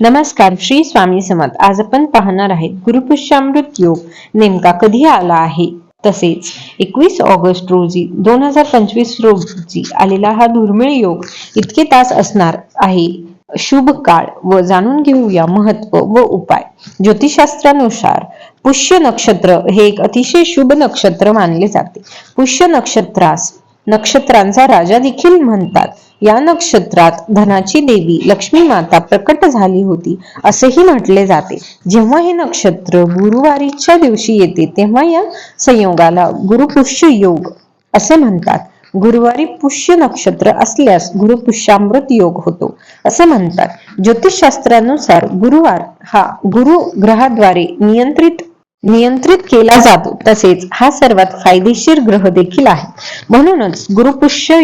नमस्कार श्री स्वामी समत आज आपण पाहणार आहे गुरुपुष्यामृत योग नेमका कधी आला आहे? तसेच एकवीस ऑगस्ट रोजी दोन हजार पंचवीस रोजी आलेला हा दुर्मिळ योग इतके तास असणार आहे. शुभ काळ व जाणून घेऊया महत्त्व व उपाय. ज्योतिषशास्त्रानुसार पुष्य नक्षत्र हे एक अतिशय शुभ नक्षत्र मानले जाते. पुष्य नक्षत्रास नक्षत्रांचा राजा देखील म्हणतात. या नक्षत्रात धनाची देवी लक्ष्मी माता प्रकट झाली होती असेही म्हटले जाते. जेव्हा हे नक्षत्र गुरुवारीच्या दिवशी येते तेव्हा या संयोगाला गुरुपुष्य योग असे म्हणतात. गुरुवारी पुष्य नक्षत्र असल्यास गुरुपुष्यामृत योग होतो असे म्हणतात. ज्योतिषशास्त्रानुसार गुरुवार हा गुरु ग्रहाद्वारे नियंत्रित नियंत्रित केला जातो. तसेच हा सर्वात फायदेशीर ग्रह देखील आहे. म्हणूनच गुरुपुष्य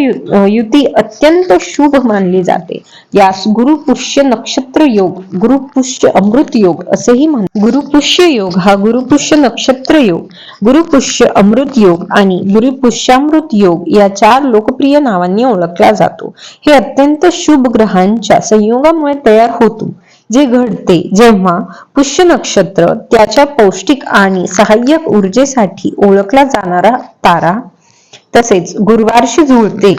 युती अत्यंत शुभ मानली जाते. यास गुरुपुष्य नक्षत्र योग गुरुपुष्य अमृत योग असेही म्हण गुरुपुष्य योग हा गुरुपुष्य नक्षत्र योग गुरुपुष्य अमृत योग आणि गुरुपुष्यामृत योग या चार लोकप्रिय नावांनी ओळखला जातो. हे अत्यंत शुभ ग्रहांच्या संयोगामुळे तयार होतो. जे घडते जेव्हा पुष्य नक्षत्र त्याच्या पौष्टिक आणि सहाय्यक ऊर्जेसाठी ओळखला जाणारा तारा तसेच गुरुवारशी जुळते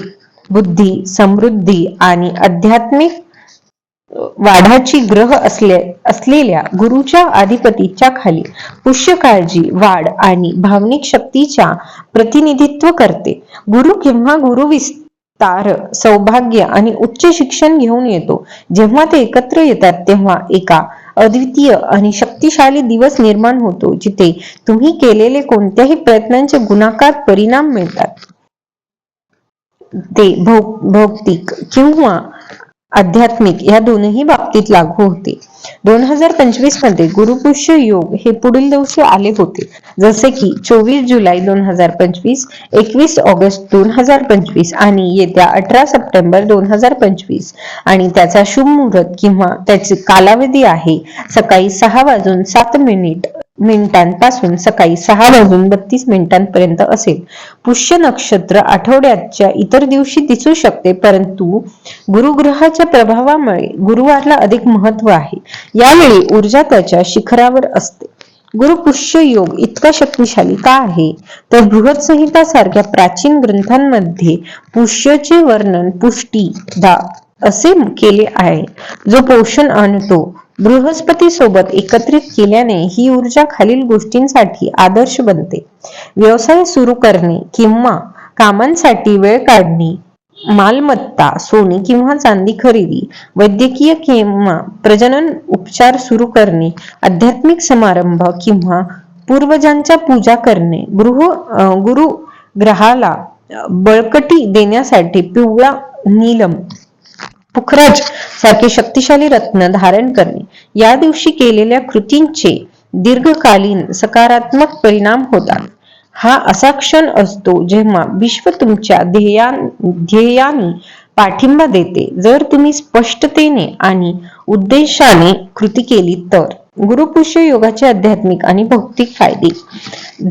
बुद्धी समृद्धी आणि आध्यात्मिक वाढाची ग्रह असले असलेल्या गुरुच्या अधिपतीच्या खाली पुष्य काळजी वाढ आणि भावनिक शक्तीच्या प्रतिनिधित्व करते. गुरु किंवा गुरु तार सौभाग्य आणि उच्च शिक्षण घेऊन येतो. जेव्हा ते एकत्र येतात तेव्हा एका अद्वितीय आणि शक्तिशाली दिवस निर्माण होतो जिथे तुम्ही केलेले कोणत्याही प्रयत्नांचे गुणाकार परिणाम मिळतात. ते भौ- भौतिक किंवा आध्यात्मिक या दोनही बाबतीत लागू होते. दोन हजार पंचवीसमध्ये गुरुपुष्य योग हे पुढील दिवशी आले होते. जसे की चोवीस जुलै दोन हजार पंचवीस एकवीस ऑगस्ट दोन हजार पंचवीस आणि येत्या अठरा सप्टेंबर दोन हजार पंचवीस. आणि त्याचा शुभ मुहूर्त किंवा त्याची कालावधी आहे सकाळी सहा वाजून सात मिनिट मिनिटांपासून सकाळी सहा वाजून बत्तीस मिनिटांपर्यंत असेल. पुष्य नक्षत्र आठवड्याच्या इतर दिवशी दिसू शकते परंतु गुरुग्रहाच्या प्रभावामुळे गुरुवारला अधिक महत्त्व आहे. यावेळी ऊर्जा त्याच्या शिखरावर असते. गुरु पुष्य योग इतका शक्तिशाली का आहे? तर बृहत संहिता सारख्या प्राचीन ग्रंथांमध्ये पुष्यचे वर्णन पुष्टी दा असे केले आहे. जो पोषण आणतो बृहस्पती सोबत एकत्रित केल्याने ही ऊर्जा खालील गोष्टींसाठी आदर्श बनते. व्यवसाय सुरू करणे किंवा कामांसाठी वेळ काढणे मालमत्ता सोने किंवा चांदी खरेदी वैद्यकीय किंवा प्रजनन उपचार सुरू करणे आध्यात्मिक समारंभ किंवा पूर्वजांच्या पूजा करणे गृह गुरु ग्रहाला बळकटी देण्यासाठी पिवळा नीलम पुखराज सारखे शक्तिशाली रत्न धारण करणे. या दिवशी केलेल्या कृतींचे दीर्घकालीन सकारात्मक परिणाम होतात. हा असा क्षण असतो जेव्हा विश्व तुमच्या ध्येया ध्येयाने पाठिंबा देते. जर तुम्ही स्पष्टतेने आणि उद्देशाने कृती केली तर. गुरुपुष्य योगाचे आध्यात्मिक आणि भौतिक फायदे.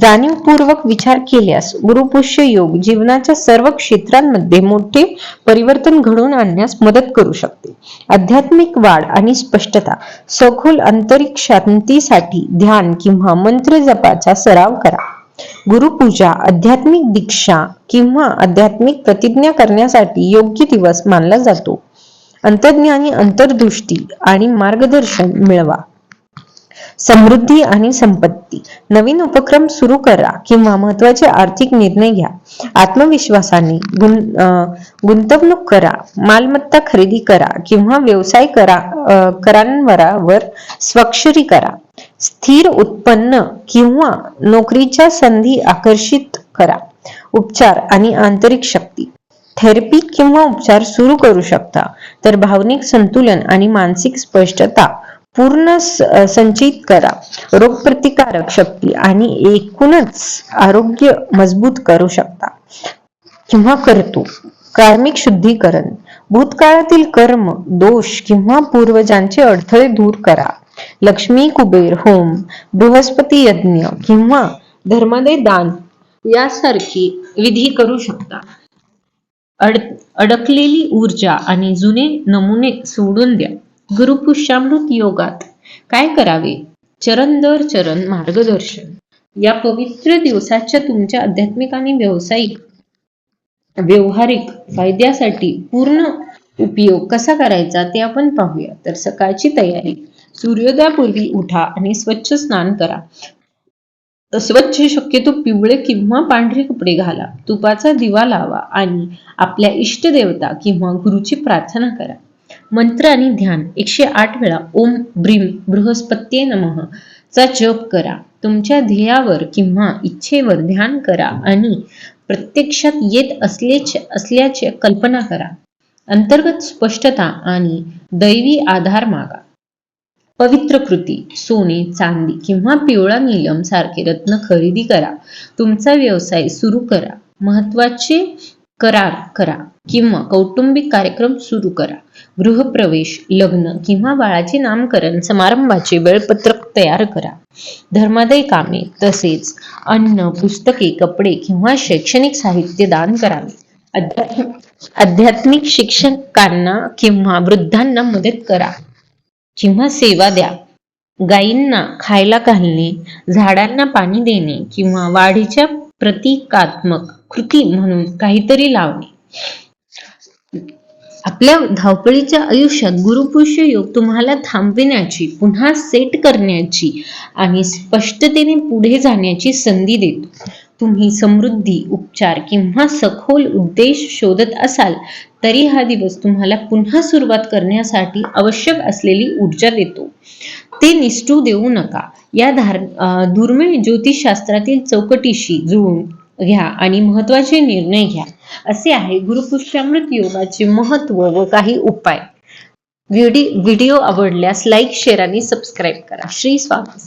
जाणीवपूर्वक विचार केल्यास गुरुपुष्य योग जीवनाच्या सर्व क्षेत्रांमध्ये मोठे परिवर्तन घडवून आणण्यास मदत करू शकते. आध्यात्मिक वाढ आणि स्पष्टता सखोल आंतरिक शांतीसाठी ध्यान किंवा मंत्र जपाचा सराव करा. गुरुपूजा आध्यात्मिक दीक्षा किंवा आध्यात्मिक प्रतिज्ञा करण्यासाठी योग्य दिवस मानला जातो. अंतर्ज्ञानी अंतर्दृष्टी आणि मार्गदर्शन मिळवा. समृद्धी आणि संपत्ती. नवीन उपक्रम सुरू करा किंवा महत्त्वाचे आर्थिक निर्णय घ्या. आत्मविश्वासाने गुं- गुंतवणूक करा. मालमत्ता खरेदी करा किंवा व्यवसाय करा करांवरावर स्वाक्षरी करा. स्थिर उत्पन्न किंवा नोकरीच्या संधी आकर्षित करा. उपचार आणि आंतरिक शक्ती. थेरपी किंवा उपचार सुरू करू शकता. तर भावनिक संतुलन आणि मानसिक स्पष्टता पूर्ण संचित करा. रोगप्रतिकारक शक्ती आणि एकूणच आरोग्य मजबूत करू शकता. किंवा करतो कार्मिक शुद्धीकरण भूतकाळातील कर्म दोष किंवा पूर्वजांचे अडथळे दूर करा. लक्ष्मी कुबेर होम बृहस्पती यज्ञ किंवा धर्मदे दान यासारखी विधी करू शकता. अड अडकलेली ऊर्जा आणि जुने नमुने सोडून द्या. गुरुपुष्यामृत योगात काय करावे? चरण दर चरण मार्गदर्शन. या पवित्र दिवसाच्या तुमच्या आध्यात्मिक आणि व्यावसायिक व्यवहारिक फायद्यासाठी पूर्ण उपयोग कसा करायचा ते आपण पाहूया. तर सकाळची तयारी. सूर्योदयापूर्वी उठा आणि स्वच्छ स्नान करा. स्वच्छ शक्यतो पिवळे किंवा पांढरे कपडे घाला. तुपाचा दिवा लावा आणि आपल्या इष्टदेवता किंवा गुरुची प्रार्थना करा. मंत्र आणि ध्यान. एकशे आठ वेळा ओम ब्रीम बृहस्पत्ये नमः. चा जप करा. तुमच्या ध्येयावर किंवा इच्छेवर ध्यान करा आणि प्रत्यक्षात येत असल्याचे असल्याचे कल्पना करा. अंतर्गत स्पष्टता आणि दैवी आधार मागा. पवित्र कृती सोने चांदी किंवा पिवळा नीलम सारखे रत्न खरेदी करा. तुमचा व्यवसाय सुरू करा. महत्त्वाचे करार करा किंवा कौटुंबिक कार्यक्रम सुरू करा. गृहप्रवेश लग्न किंवा बाळाचे नामकरण समारंभाचे वेळपत्रक तयार करा. धर्मादय कामे तसेच अन्न पुस्तके कपडे किंवा शैक्षणिक साहित्य दान करावे. अध्यात्म- आध्यात्मिक शिक्षकांना किंवा वृद्धांना मदत करा. किंवा सेवा द्या. गायींना खायला घालणे झाडांना पाणी देणे किंवा वाढीच्या प्रतिकात्मक कृती म्हणून काहीतरी लावणे. आपल्या धावपळीच्या आयुष्यात गुरुपुष्य योग तुम्हाला थांबविण्याची पुन्हा सेट करण्याची आणि स्पष्टतेने पुढे जाण्याची संधी देतो. तुम्ही समृद्धी उपचार किंवा सखोल उद्देश शोधत असाल तरी हा दिवस तुम्हाला पुन्हा सुरुवात करण्यासाठी आवश्यक असलेली ऊर्जा देतो. ते निष्ठू देऊ नका. या धार दुर्मिळ ज्योतिषशास्त्रातील चौकटीशी जुळून घ्या आणि महत्त्वाचे निर्णय घ्या. असे आहे गुरुपुष्यामृत योगाचे महत्त्व व काही उपाय. व्हिडिओ व्हिडिओ आवडल्यास लाईक शेअर आणि सबस्क्राईब करा. श्री स्वामी